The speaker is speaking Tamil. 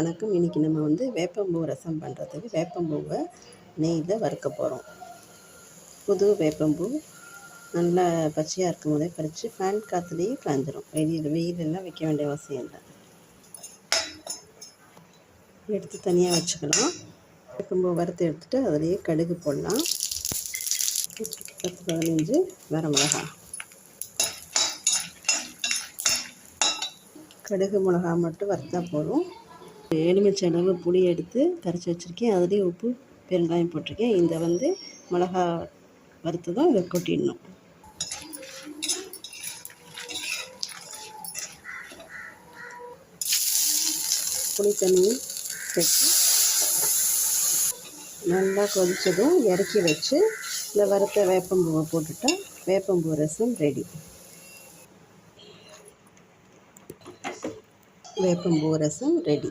வணக்கம். இன்றைக்கி நம்ம வந்து வேப்பம்பூ ரசம் பண்ணுறதுக்கு வேப்பம்பூவை நெய்யில் வறுக்க போகிறோம் புது வேப்பம்பூ நல்லா பச்சையாக இருக்கும் போதே பறித்து ஃபேன் காற்றுலேயே காய்ஞ்சிரும் வெயில் வெயிலெல்லாம் வைக்க வேண்டிய அவசியம் இல்லை. எடுத்து தனியாக வச்சுக்கலாம். வேப்பம்பூ வறுத்து எடுத்துகிட்டு அதுலேயே கடுகு போடலாம். பத்து பதினஞ்சு வரமிளகா கடுகு மிளகா மட்டும் வறுத்தா போதும். எலுமிச்சை அளவு புளி எடுத்து கரைச்சி வச்சுருக்கேன். அதுலேயும் உப்பு பெருங்காயம் போட்டிருக்கேன். இந்த வந்து மிளகா தான் இதை கொட்டிடணும். புளி தண்ணி சேர்த்து நல்லா கொதித்ததும் இறக்கி வச்சு இந்த வறுத்த வேப்பம்பூவை போட்டுட்டா வேப்பம்பூ ரசம் ரெடி. வேப்பம்பூ ரசம் ரெடி.